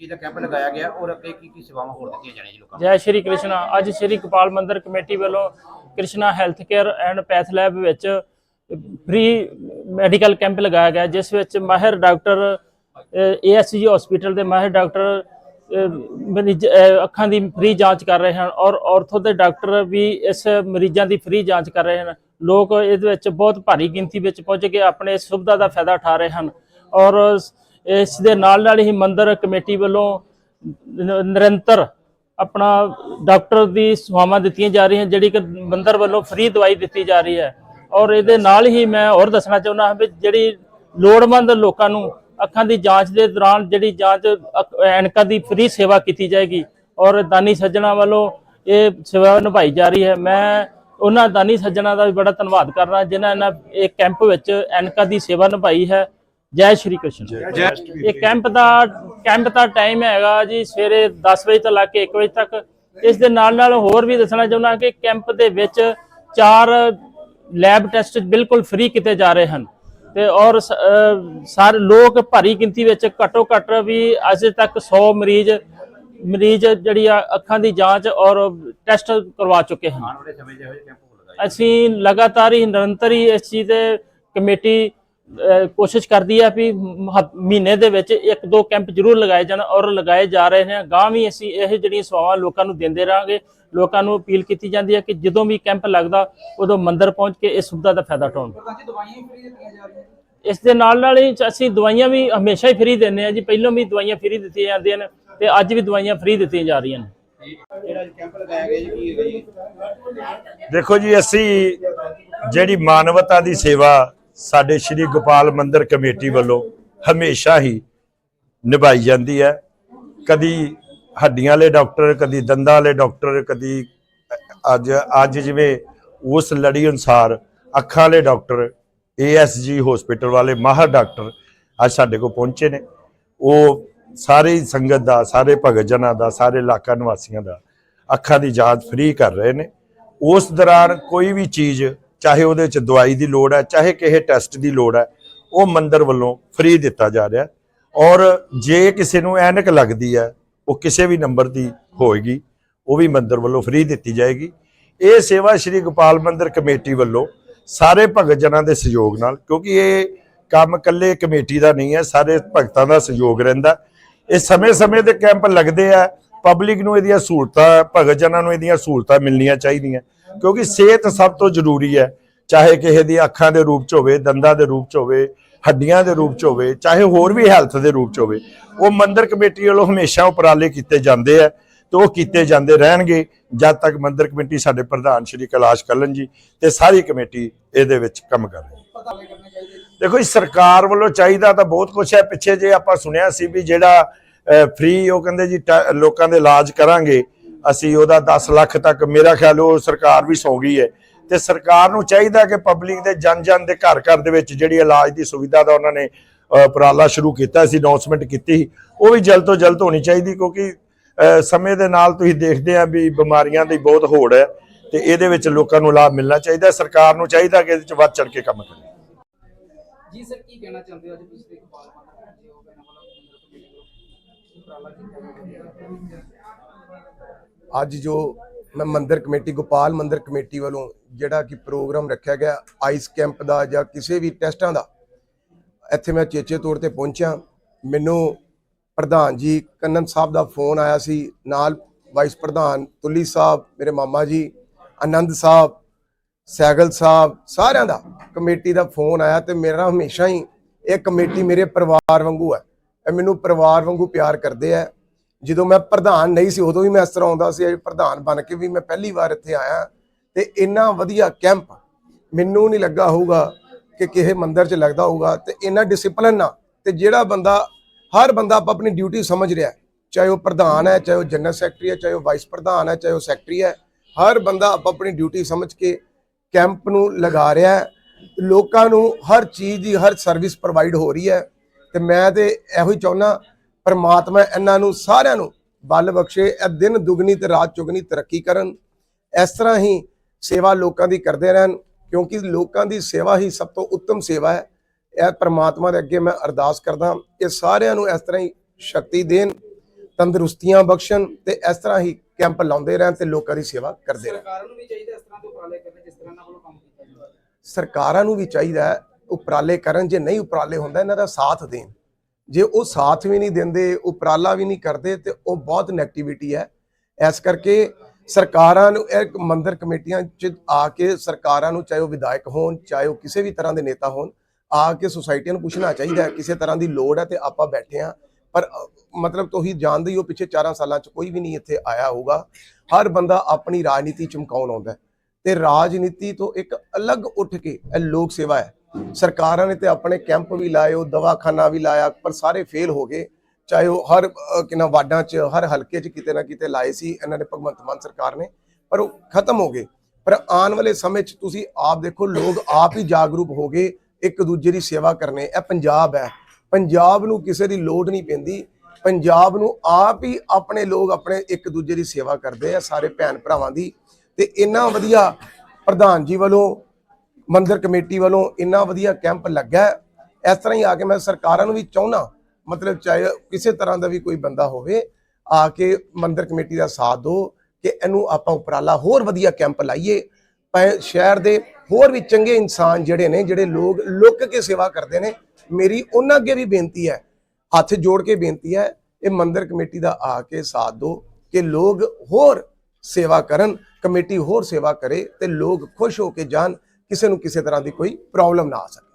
ਚੀਜ਼ ਦਾ ਕੈਂਪ ਲਗਾਇਆ ਗਿਆ ਔਰ ਅੱਗੇ ਕੀ ਕੀ ਸੇਵਾਵਾਂ ਹੋਰ ਦਿੱਤੀਆਂ ਜਾਣੀਆਂ ਜੀ ਲੋਕਾਂ ਨੂੰ? ਜੈ ਸ਼੍ਰੀ ਕ੍ਰਿਸ਼ਨਾ। ਅੱਜ ਸ਼੍ਰੀ ਗੋਪਾਲ ਮੰਦਿਰ ਕਮੇਟੀ ਵੱਲੋਂ Krishna health care and path lab ਵਿੱਚ ਫ੍ਰੀ ਮੈਡੀਕਲ ਕੈਂਪ ਲਗਾਇਆ ਗਿਆ, ਜਿਸ ਵਿੱਚ ਮਾਹਿਰ ਡਾਕਟਰ ਏਐਸਜੀ ਹਸਪੀਟਲ ਦੇ ਮਾਹਿਰ ਡਾਕਟਰ ਮਰੀਜ਼ ਅੱਖਾਂ ਦੀ ਫ੍ਰੀ ਜਾਂਚ ਕਰ ਰਹੇ ਹਨ ਔਰ ਆਰਥੋ ਦੇ ਡਾਕਟਰ ਵੀ ਇਸ ਮਰੀਜ਼ਾਂ ਦੀ ਫ੍ਰੀ ਜਾਂਚ ਕਰ ਰਹੇ ਹਨ। ਲੋਕ ਇਹਦੇ ਵਿੱਚ ਬਹੁਤ ਭਾਰੀ ਗਿਣਤੀ ਵਿੱਚ ਪਹੁੰਚ ਕੇ ਆਪਣੇ ਇਸ ਸੁਵਿਧਾ ਦਾ ਫਾਇਦਾ ਉਠਾ ਰਹੇ ਹਨ ਔਰ ਇਸ ਦੇ ਨਾਲ ਨਾਲ ਹੀ ਮੰਦਰ ਕਮੇਟੀ ਵੱਲੋਂ ਨ- ਨਿਰੰਤਰ ਆਪਣਾ ਡਾਕਟਰ ਦੀ ਸੇਵਾਵਾਂ ਦਿੱਤੀਆਂ ਜਾ ਰਹੀਆਂ, ਜਿਹੜੀ ਕਿ ਮੰਦਰ ਵੱਲੋਂ ਫ੍ਰੀ ਦਵਾਈ ਦਿੱਤੀ ਜਾ ਰਹੀ ਹੈ। ਔਰ ਇਹਦੇ ਨਾਲ ਹੀ ਮੈਂ ਹੋਰ ਦੱਸਣਾ ਚਾਹੁੰਦਾ ਹਾਂ ਵੀ ਜਿਹੜੀ ਲੋੜਵੰਦ ਲੋਕਾਂ ਨੂੰ ਅੱਖਾਂ ਦੀ ਜਾਂਚ ਦੇ ਦੌਰਾਨ ਜਿਹੜੀ ਜਾਂਚ ਅੱਖ- ਐਨਕਾਂ ਦੀ ਫ੍ਰੀ ਸੇਵਾ ਕੀਤੀ ਜਾਏਗੀ, ਔਰ ਦਾਨੀ ਸੱਜਣਾ ਵੱਲੋਂ ਇਹ ਸੇਵਾ ਨਿਭਾਈ ਜਾ ਰਹੀ ਹੈ। ਮੈਂ ਉਹਨਾਂ ਦਾਨੀ ਸੱਜਣਾ ਦਾ ਵੀ ਬੜਾ ਧੰਨਵਾਦ ਕਰਦਾ, ਜਿਨ੍ਹਾਂ ਨੇ ਇਹ ਕੈਂਪ ਵਿੱਚ ਐਨਕਾਂ ਦੀ ਸੇਵਾ ਨਿਭਾਈ ਹੈ। ਜੈ ਸ਼੍ਰੀ ਕ੍ਰਿਸ਼ਨ। ਇਹ ਕੈਂਪ ਦਾ ਕੈਂਪ ਦਾ ਟਾਈਮ ਹੈਗਾ ਜੀ ਸਵੇਰੇ 10 ਵਜੇ ਤੋਂ ਲੈ ਕੇ 1 ਵਜੇ ਤੱਕ। ਇਸ ਦੇ ਨਾਲ ਨਾਲ ਹੋਰ ਵੀ ਦੱਸਣਾ ਚਾਹੁੰਦਾ ਕਿ ਕੈਂਪ ਦੇ ਵਿੱਚ ਚਾਰ ਲੈਬ ਟੈਸਟ ਬਿਲਕੁਲ ਫ੍ਰੀ ਕੀਤੇ ਜਾ ਰਹੇ ਹਨ। ਤੇ ਔਰ ਸਾਰੇ ਲੋਕ ਭਾਰੀ ਗਿਣਤੀ ਵਿੱਚ ਘੱਟੋ ਘੱਟ ਵੀ ਅਜੇ ਤੱਕ 100 ਮਰੀਜ਼ ਮਰੀਜ਼ ਜਿਹੜੀ ਆ ਅੱਖਾਂ ਦੀ ਜਾਂਚ ਔਰ ਟੈਸਟ ਕਰਵਾ ਚੁੱਕੇ ਹਨ। ਅਸੀਂ ਲਗਾਤਾਰ ਹੀ ਨਿਰੰਤਰ ਹੀ ਇਸ ਚੀਜ਼ ਦੇ ਕਮੇਟੀ ਕੋਸ਼ਿਸ਼ ਕਰਦੀ ਹੈ ਵੀ ਮਹੀਨੇ ਦੇ ਵਿੱਚ ਇੱਕ ਦੋ ਕੈਂਪ ਜ਼ਰੂਰ ਲਗਾਏ ਜਾਣ ਔਰ ਲਗਾਏ ਜਾ ਰਹੇ ਨੇ। ਗਾਂ ਵੀ ਅਸੀਂ ਇਹ ਜਿਹੜੀਆਂ ਸੇਵਾਵਾਂ ਲੋਕਾਂ ਨੂੰ ਦਿੰਦੇ ਰਹਾਂਗੇ ਲੋਕਾਂ ਨੂੰ ਅਪੀਲ ਕੀਤੀ ਜਾਂਦੀ ਹੈ ਕਿ ਜਦੋਂ ਵੀ ਕੈਂਪ ਲੱਗਦਾ ਉਦੋਂ ਮੰਦਿਰ ਪਹੁੰਚ ਕੇ ਇਸ ਸੁਵਿਧਾ ਦਾ ਫਾਇਦਾ ਉਠਾਉਣ। ਇਸ ਦੇ ਨਾਲ ਨਾਲ ਹੀ ਅਸੀਂ ਦਵਾਈਆਂ ਵੀ ਹਮੇਸ਼ਾ ਹੀ ਫ੍ਰੀ ਦਿੰਦੇ ਆ ਜੀ। ਪਹਿਲਾਂ ਵੀ ਦਵਾਈਆਂ ਫ੍ਰੀ ਦਿੱਤੀਆਂ ਜਾਂਦੀਆਂ ਨੇ ਤੇ ਅੱਜ ਵੀ ਦਵਾਈਆਂ ਫ੍ਰੀ ਦਿੱਤੀਆਂ ਜਾ ਰਹੀਆਂ ਨੇ। ਜਿਹੜਾ ਕੈਂਪ ਲਗਾਇਆ ਗਿਆ ਜੀ ਕੀ ਹੈਗਾ ਜੀ? ਦੇਖੋ ਜੀ ਅਸੀਂ ਜਿਹੜੀ ਮਾਨਵਤਾ ਦੀ ਸੇਵਾ ਸਾਡੇ ਸ਼੍ਰੀ ਗੋਪਾਲ ਮੰਦਿਰ ਕਮੇਟੀ ਵੱਲੋਂ ਹਮੇਸ਼ਾ ਹੀ ਨਿਭਾਈ ਜਾਂਦੀ ਹੈ। ਕਦੀ ਹੱਡੀਆਂ ਵਾਲੇ ਡਾਕਟਰ, ਕਦੀ ਦੰਦਾਂ ਵਾਲੇ ਡਾਕਟਰ, ਕਦੀ ਅੱਜ ਅੱਜ ਜਿਵੇਂ ਉਸ ਲੜੀ ਅਨੁਸਾਰ ਅੱਖਾਂ ਵਾਲੇ ਡਾਕਟਰ ਏਐਸਜੀ ਹਸਪੀਟਲ ਵਾਲੇ ਮਾਹਰ ਡਾਕਟਰ ਅੱਜ ਸਾਡੇ ਕੋਲ ਪਹੁੰਚੇ ਨੇ। ਉਹ ਸਾਰੇ ਸੰਗਤ ਦਾ, ਸਾਰੇ ਭਗਤ ਜਨਾਂ ਦਾ, ਸਾਰੇ ਇਲਾਕਾ ਨਿਵਾਸੀਆਂ ਦਾ ਅੱਖਾਂ ਦੀ ਜਾਂਚ ਫ੍ਰੀ ਕਰ ਰਹੇ ਨੇ। ਉਸ ਦੌਰਾਨ ਕੋਈ ਵੀ ਚੀਜ਼ ਚਾਹੇ ਉਹਦੇ ਚ ਦਵਾਈ ਦੀ ਲੋੜ ਹੈ, ਚਾਹੇ ਕਿਸੇ ਟੈਸਟ ਦੀ ਲੋੜ ਹੈ, ਉਹ ਮੰਦਰ ਵੱਲੋਂ ਫ੍ਰੀ ਦਿੱਤਾ ਜਾ ਰਿਹਾ ਔਰ ਜੇ ਕਿਸੇ ਨੂੰ ਐਨਕ ਲੱਗਦੀ ਹੈ, ਉਹ ਕਿਸੇ ਵੀ ਨੰਬਰ ਦੀ ਹੋਏਗੀ, ਉਹ ਵੀ ਮੰਦਰ ਵੱਲੋਂ ਫ੍ਰੀ ਦਿੱਤੀ ਜਾਏਗੀ। ਇਹ ਸੇਵਾ ਸ਼੍ਰੀ ਗੋਪਾਲ ਮੰਦਰ ਕਮੇਟੀ ਵੱਲੋਂ ਸਾਰੇ ਭਗਤ ਜਨਾਂ ਦੇ ਸਹਿਯੋਗ ਨਾਲ, ਕਿਉਂਕਿ ਇਹ ਕੰਮ ਇਕੱਲੇ ਕਮੇਟੀ ਦਾ ਨਹੀਂ ਹੈ, ਸਾਰੇ ਭਗਤਾਂ ਦਾ ਸਹਿਯੋਗ ਰਹਿੰਦਾ। ਇਹ ਸਮੇਂ-ਸਮੇਂ ਤੇ ਕੈਂਪ ਲੱਗਦੇ ਆ ਪਬਲਿਕ ਨੂੰ ਇਹਦੀਆਂ ਸਹੂਲਤਾਂ ਭਗਤ ਜਨਾਂ ਨੂੰ ਇਹਦੀਆਂ ਸਹੂਲਤਾਂ ਮਿਲਣੀਆਂ ਚਾਹੀਦੀਆਂ। ਕਿਉਂਕਿ ਸਿਹਤ ਸਭ ਤੋਂ ਜ਼ਰੂਰੀ ਹੈ। ਚਾਹੇ ਕਿਸੇ ਦੀ ਅੱਖਾਂ ਦੇ ਰੂਪ ਚ ਹੋਵੇ, ਦੰਦਾਂ ਦੇ ਰੂਪ ਚ ਹੋਵੇ, ਹੱਡੀਆਂ ਦੇ ਰੂਪ ਚ ਹੋਵੇ, ਚਾਹੇ ਹੋਰ ਵੀ ਹੈਲਥ ਦੇ ਰੂਪ ਚ ਹੋਵੇ, ਉਹ ਮੰਦਰ ਕਮੇਟੀ ਵੱਲੋਂ ਹਮੇਸ਼ਾ ਉਪਰਾਲੇ ਕੀਤੇ ਜਾਂਦੇ ਆ ਤੇ ਉਹ ਕੀਤੇ ਜਾਂਦੇ ਰਹਿਣਗੇ ਜਦ ਤੱਕ ਮੰਦਰ ਕਮੇਟੀ ਸਾਡੇ ਪ੍ਰਧਾਨ ਸ਼੍ਰੀ ਕੈਲਾਸ਼ ਕੱਲਨ ਜੀ ਤੇ ਸਾਰੀ ਕਮੇਟੀ ਇਹਦੇ ਵਿੱਚ ਕੰਮ ਕਰ ਰਹੀ ਹੈ। ਦੇਖੋ ਜੀ, ਸਰਕਾਰ ਵੱਲੋਂ ਚਾਹੀਦਾ ਤਾਂ ਬਹੁਤ ਕੁਝ ਹੈ। ਪਿੱਛੇ ਜੇ ਆਪਾਂ ਸੁਣਿਆ ਸੀ ਵੀ ਜਿਹੜਾ ਫ੍ਰੀ ਉਹ ਕਹਿੰਦੇ ਜੀ, ਟ- ਲੋਕਾਂ ਦੇ ਇਲਾਜ ਕਰਾਂਗੇ ਅਸੀਂ ਉਹਦਾ 10 ਲੱਖ ਤੱਕ, ਮੇਰਾ ਖਿਆਲ ਉਹ ਸਰਕਾਰ ਵੀ ਸੌ ਗਈ ਹੈ। ਤੇ ਸਰਕਾਰ ਨੂੰ ਚਾਹੀਦਾ ਕਿ ਪਬਲਿਕ ਦੇ ਜਨ ਜਨ ਦੇ ਘਰ ਘਰ ਦੇ ਵਿੱਚ ਜਿਹੜੀ ਇਲਾਜ ਦੀ ਸੁਵਿਧਾ ਦਾ ਉਹਨਾਂ ਨੇ ਉਪਰਾਲਾ ਸ਼ੁਰੂ ਕੀਤਾ ਸੀ ਅਨਾਉਂਸਮੈਂਟ ਕੀਤੀ ਉਹ ਵੀ ਜਲਦ ਤੋਂ ਜਲਦ ਹੋਣੀ ਚਾਹੀਦੀ ਕਿਉਂਕਿ ਸਮੇਂ ਦੇ ਨਾਲ ਤੁਸੀਂ ਦੇਖਦੇ ਆ ਵੀ ਬਿਮਾਰੀਆਂ ਦੀ ਬਹੁਤ ਹੋੜ ਹੈ ਤੇ ਇਹਦੇ ਵਿੱਚ ਲੋਕਾਂ ਨੂੰ ਲਾਭ ਮਿਲਣਾ ਚਾਹੀਦਾ ਸਰਕਾਰ ਨੂੰ ਚਾਹੀਦਾ ਕਿ ਇਹਦੇ ਵਿੱਚ ਵੱਧ ਚੜ ਕੇ ਕੰਮ ਕਰੇ। ਜੀ ਸਰ, ਕੀ ਕਹਿਣਾ ਚਾਹੁੰਦੇ ਹੋ? ਅੱਜ ਪਿਛਲੇ ਕਪਾਲ ਮਾਤਾ ਜੀ ਉਹ ਕਹਿਣਾ ਵਾਲਾ ਮੰਦਰ ਅੱਜ ਜੋ ਮੈਂ ਮੰਦਿਰ ਕਮੇਟੀ, ਗੋਪਾਲ ਮੰਦਿਰ ਕਮੇਟੀ ਵੱਲੋਂ ਜਿਹੜਾ ਕਿ ਪ੍ਰੋਗਰਾਮ ਰੱਖਿਆ ਗਿਆ, ਆਈਸ ਕੈਂਪ ਦਾ ਜਾਂ ਕਿਸੇ ਵੀ ਟੈਸਟਾਂ ਦਾ, ਇੱਥੇ ਮੈਂ ਚੇਚੇ ਤੌਰ ਤੇ ਪਹੁੰਚਿਆ। ਮੈਨੂੰ ਪ੍ਰਧਾਨ ਜੀ ਕੰਨਨ ਸਾਹਿਬ ਦਾ ਫੋਨ ਆਇਆ ਸੀ, ਨਾਲ ਵਾਈਸ ਪ੍ਰਧਾਨ ਤੁਲੀ ਸਾਹਿਬ, ਮੇਰੇ ਮਾਮਾ ਜੀ, ਆਨੰਦ ਸਾਹਿਬ, ਸੈਗਲ ਸਾਹਿਬ, ਸਾਰਿਆਂ ਦਾ ਕਮੇਟੀ ਦਾ ਫੋਨ ਆਇਆ ਤੇ ਮੇਰਾ ਹਮੇਸ਼ਾ ਹੀ ਇਹ ਕਮੇਟੀ ਮੇਰੇ ਪਰਿਵਾਰ ਵਾਂਗੂ ਹੈ। ਇਹ ਮੈਨੂੰ ਪਰਿਵਾਰ ਵਾਂਗੂ ਪਿਆਰ ਕਰਦੇ ਆ। ਜਦੋਂ ਮੈਂ ਪ੍ਰਧਾਨ ਨਹੀਂ ਸੀ, ਉਦੋਂ ਵੀ ਮੈਂ ਇਸ ਤਰ੍ਹਾਂ ਆਉਂਦਾ ਸੀ ਅੱਜ ਪ੍ਰਧਾਨ ਬਣ ਕੇ ਵੀ ਮੈਂ ਪਹਿਲੀ ਵਾਰ ਇੱਥੇ ਆਇਆ ਤੇ ਇੰਨਾ ਵਧੀਆ ਕੈਂਪ ਮੈਨੂੰ ਨਹੀਂ ਲੱਗਾ ਹੋਊਗਾ ਕਿ ਕਿਸੇ ਮੰਦਿਰ 'ਚ ਲੱਗਦਾ ਹੋਊਗਾ ਤੇ ਇੰਨਾ ਡਿਸਪਲਿਨ ਨਾਲ ਤੇ ਜਿਹੜਾ ਬੰਦਾ, ਹਰ ਬੰਦਾ ਆਪ ਆਪਣੀ ਡਿਊਟੀ ਸਮਝ ਰਿਹਾ ਚਾਹੇ ਉਹ ਪ੍ਰਧਾਨ ਹੈ, ਚਾਹੇ ਉਹ ਜਨਰਲ ਸੈਕਟਰੀ ਹੈ, ਚਾਹੇ ਉਹ ਵਾਈਸ ਪ੍ਰਧਾਨ ਹੈ, ਚਾਹੇ ਉਹ ਸੈਕਟਰੀ ਹੈ, ਹਰ ਬੰਦਾ ਆਪ ਆਪਣੀ ਡਿਊਟੀ ਸਮਝ ਕੇ ਕੈਂਪ ਨੂੰ ਲਗਾ ਰਿਹਾ ਹੈ। ਲੋਕਾਂ ਨੂੰ ਹਰ ਚੀਜ਼ ਦੀ, ਹਰ ਸਰਵਿਸ ਪ੍ਰੋਵਾਈਡ ਹੋ ਰਹੀ ਹੈ ਤੇ ਮੈਂ ਤੇ ਇਹੋ ਹੀ ਚਾਹੁੰਦਾ ਪਰਮਾਤਮਾ ਇਹਨਾਂ ਨੂੰ ਸਾਰਿਆਂ ਨੂੰ ਬਲ ਬਖਸ਼ੇ ਇਹ ਦਿਨ ਦੁਗਣੀ ਤੇ ਰਾਤ ਚੁਗਣੀ ਤਰੱਕੀ ਕਰਨ। ਇਸ ਤਰ੍ਹਾਂ ਹੀ ਸੇਵਾ ਲੋਕਾਂ ਦੀ ਕਰਦੇ ਰਹਿਣ ਕਿਉਂਕਿ ਲੋਕਾਂ ਦੀ ਸੇਵਾ ਹੀ ਸਭ ਤੋਂ ਉੱਤਮ ਸੇਵਾ ਹੈ। ਇਹ ਪਰਮਾਤਮਾ ਦੇ ਅੱਗੇ ਮੈਂ ਅਰਦਾਸ ਕਰਦਾ ਇਹ ਸਾਰਿਆਂ ਨੂੰ ਇਸ ਤਰ੍ਹਾਂ ਹੀ ਸ਼ਕਤੀ ਦੇਣ ਤੰਦਰੁਸਤੀਆਂ ਬਖਸ਼ਣ ਤੇ ਇਸ ਤਰ੍ਹਾਂ ਹੀ ਕੈਂਪ ਲਾਉਂਦੇ ਰਹਿਣ ਤੇ ਲੋਕਾਂ ਦੀ ਸੇਵਾ ਕਰਦੇ ਰਹਿਣ। ਸਰਕਾਰਾਂ ਨੂੰ ਵੀ ਚਾਹੀਦਾ ਇਸ ਤਰ੍ਹਾਂ ਦੇ ਉਪਰਾਲੇ ਕਰਨੇ ਜਿਸ ਤਰ੍ਹਾਂ ਕੰਮ ਕੀਤਾ ਸਰਕਾਰਾਂ ਨੂੰ ਵੀ ਚਾਹੀਦਾ ਉਪਰਾਲੇ ਕਰਨ ਜੇ ਨਹੀਂ ਉਪਰਾਲੇ ਹੁੰਦਾ ਇਹਨਾਂ ਦਾ ਸਾਥ ਦੇਣ। ਜੇ ਉਹ ਸਾਥ ਵੀ ਨਹੀਂ ਦਿੰਦੇ ਉਪਰਾਲਾ ਵੀ ਨਹੀਂ ਕਰਦੇ ਤੇ ਉਹ ਬਹੁਤ ਨੈਗੇਟਿਵਿਟੀ ਹੈ। ਇਸ ਕਰਕੇ ਸਰਕਾਰਾਂ ਨੂੰ, ਇਹ ਮੰਦਰ ਕਮੇਟੀਆਂ ਚ ਆ ਕੇ ਸਰਕਾਰਾਂ ਨੂੰ ਚਾਹੇ ਉਹ ਵਿਧਾਇਕ ਹੋਣ, ਚਾਹੇ ਉਹ ਕਿਸੇ ਵੀ ਤਰ੍ਹਾਂ ਦੇ ਨੇਤਾ ਹੋਣ, ਆ ਕੇ ਸੁਸਾਇਟੀ ਨੂੰ ਪੁੱਛਣਾ ਚਾਹੀਦਾ ਹੈ, ਕਿਸੇ ਤਰ੍ਹਾਂ ਦੀ ਲੋੜ ਹੈ ਤੇ ਆਪਾਂ ਬੈਠੇ ਆ ਪਰ ਮਤਲਬ ਤੁਸੀਂ ਜਾਣਦੇ ਹੀ ਹੋ, ਪਿਛੇ 4 ਸਾਲਾਂ ਚ ਕੋਈ ਵੀ ਨਹੀਂ ਇੱਥੇ ਆਇਆ ਹੋਊਗਾ। ਹਰ ਬੰਦਾ ਆਪਣੀ ਰਾਜਨੀਤੀ ਚਮਕਾਉਣ ਆਉਂਦਾ ਹੈ। ਤੇ ਰਾਜਨੀਤੀ ਤੋਂ ਇੱਕ ਅਲੱਗ ਉੱਠ ਕੇ ਇਹ ਲੋਕ ਸੇਵਾ ਹੈ। ਸਰਕਾਰਾਂ ਨੇ ਤੇ ਆਪਣੇ ਕੈਂਪ ਵੀ ਲਾਏ ਉਹ ਦਵਾਖਾਨਾ ਵੀ ਲਾਇਆ ਪਰ ਸਾਰੇ ਫੇਲ ਹੋ ਗਏ। ਚਾਹੇ ਉਹ ਹਰ ਅਹ, ਵਾਰਡਾਂ 'ਚ ਹਰ ਹਲਕੇ 'ਚ ਕਿਤੇ ਨਾ ਕਿਤੇ ਲਾਏ ਸੀ ਇਹਨਾਂ ਨੇ ਭਗਵੰਤ ਮਾਨ ਸਰਕਾਰ ਨੇ ਪਰ ਉਹ ਖਤਮ ਹੋ ਗਏ। ਪਰ ਆਉਣ ਵਾਲੇ ਸਮੇਂ 'ਚ ਤੁਸੀਂ ਆਪ ਦੇਖੋ ਲੋਕ ਆਪ ਹੀ ਜਾਗਰੂਕ ਹੋ ਗਏ ਇੱਕ ਦੂਜੇ ਦੀ ਸੇਵਾ ਕਰਨੇ। ਇਹ ਪੰਜਾਬ ਹੈ। ਪੰਜਾਬ ਨੂੰ ਕਿਸੇ ਦੀ ਲੋੜ ਨਹੀਂ ਪੈਂਦੀ। ਪੰਜਾਬ ਨੂੰ ਆਪ ਹੀ ਆਪਣੇ ਲੋਕ ਆਪਣੇ ਇੱਕ ਦੂਜੇ ਦੀ ਸੇਵਾ ਕਰਦੇ ਆ ਸਾਰੇ ਭੈਣ ਭਰਾਵਾਂ ਦੀ। ਤੇ ਇੰਨਾ ਵਧੀਆ ਪ੍ਰਧਾਨ ਜੀ ਵੱਲੋਂ ਮੰਦਿਰ ਕਮੇਟੀ ਵੱਲੋਂ ਇੰਨਾ ਵਧੀਆ ਕੈਂਪ ਲੱਗਾ ਇਸ ਤਰ੍ਹਾਂ ਹੀ ਆ ਕੇ ਮੈਂ ਸਰਕਾਰਾਂ ਨੂੰ ਵੀ ਚਾਹੁੰਨਾ ਮਤਲਬ ਚਾਹੇ ਕਿਸੇ ਤਰ੍ਹਾਂ ਦਾ ਵੀ ਕੋਈ ਬੰਦਾ ਹੋਵੇ, ਆ ਕੇ ਮੰਦਿਰ ਕਮੇਟੀ ਦਾ ਸਾਥ ਦਿਓ ਕਿ ਇਹਨੂੰ ਆਪਾਂ ਉਪਰਾਲਾ ਹੋਰ ਵਧੀਆ ਕੈਂਪ ਲਾਈਏ। ਪੈ- ਸ਼ਹਿਰ ਦੇ ਹੋਰ ਵੀ ਚੰਗੇ ਇਨਸਾਨ ਜਿਹੜੇ ਨੇ, ਜਿਹੜੇ ਲੋਕ ਲੁੱਕ ਕੇ ਸੇਵਾ ਕਰਦੇ ਨੇ, ਮੇਰੀ ਉਹਨਾਂ ਅੱਗੇ ਵੀ ਬੇਨਤੀ ਹੈ, ਹੱਥ ਜੋੜ ਕੇ ਬੇਨਤੀ ਹੈ, ਇਹ ਮੰਦਿਰ ਕਮੇਟੀ ਦਾ ਆ ਕੇ ਸਾਥ ਦਿਓ ਕਿ ਲੋਕ ਹੋਰ ਸੇਵਾ ਕਰਨ, ਕਮੇਟੀ ਹੋਰ ਸੇਵਾ ਕਰੇ ਤੇ ਲੋਕ ਖੁਸ਼ ਹੋ ਕੇ ਜਾਣ। ਕਿਸੇ ਨੂੰ ਕਿਸੇ ਤਰ੍ਹਾਂ ਦੀ ਕੋਈ ਪ੍ਰੋਬਲਮ ਨਾ ਆ ਸਕੇ।